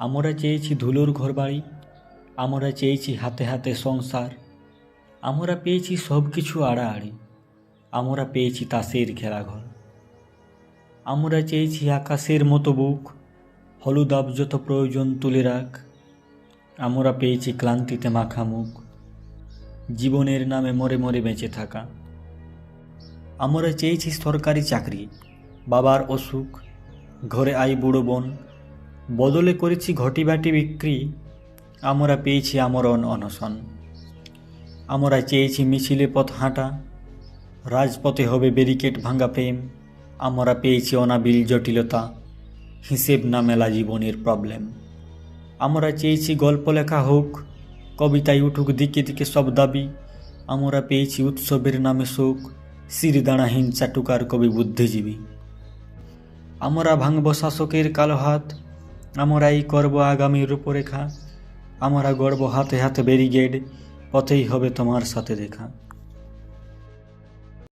আমরা চেয়েছি ধুলোর ঘরবাড়ি, আমরা চেয়েছি হাতে হাতে সংসার, আমরা পেয়েছি সব কিছু আড়াআড়ি, আমরা পেয়েছি তাসের খেলাঘর আমরা চেয়েছি আকাশের মতো বুক হলুদাব যত প্রয়োজন তুলে রাখ, আমরা পেয়েছি ক্লান্তিতে মাখা মুখ, জীবনের নামে মরে মরে বেঁচে থাকা। আমরা চেয়েছি সরকারি চাকরি, বাবার অসুখ, ঘরে আই বুড়ো বোন বদলে করেছি ঘটি বাটি বিক্রি। আমরা পেয়েছি আমরণ অনশন। আমরা চেয়েছি মিছিলে পথ হাঁটা। রাজপথে হবে ব্যারিকেড ভাঙা প্রেম। আমরা পেয়েছি অনাবিল জটিলতা। হিসেব না মেলা জীবনের প্রবলেম আমরা চেয়েছি গল্প লেখা হোক, কবিতায় উঠুক দিকে দিকে সব দাবি। আমরা পেয়েছি উৎসবের নামে শোক শিরদাঁড়াহীন চাটুকার কবি বুদ্ধিজীবী। আমরা ভাঙব শাসকের কালো হাত। আমরাই করব আগামী রূপরেখা। আমরা গড়ব হাতে হাতে ব্যারিগেড পথেই হবে তোমার সাথে দেখা।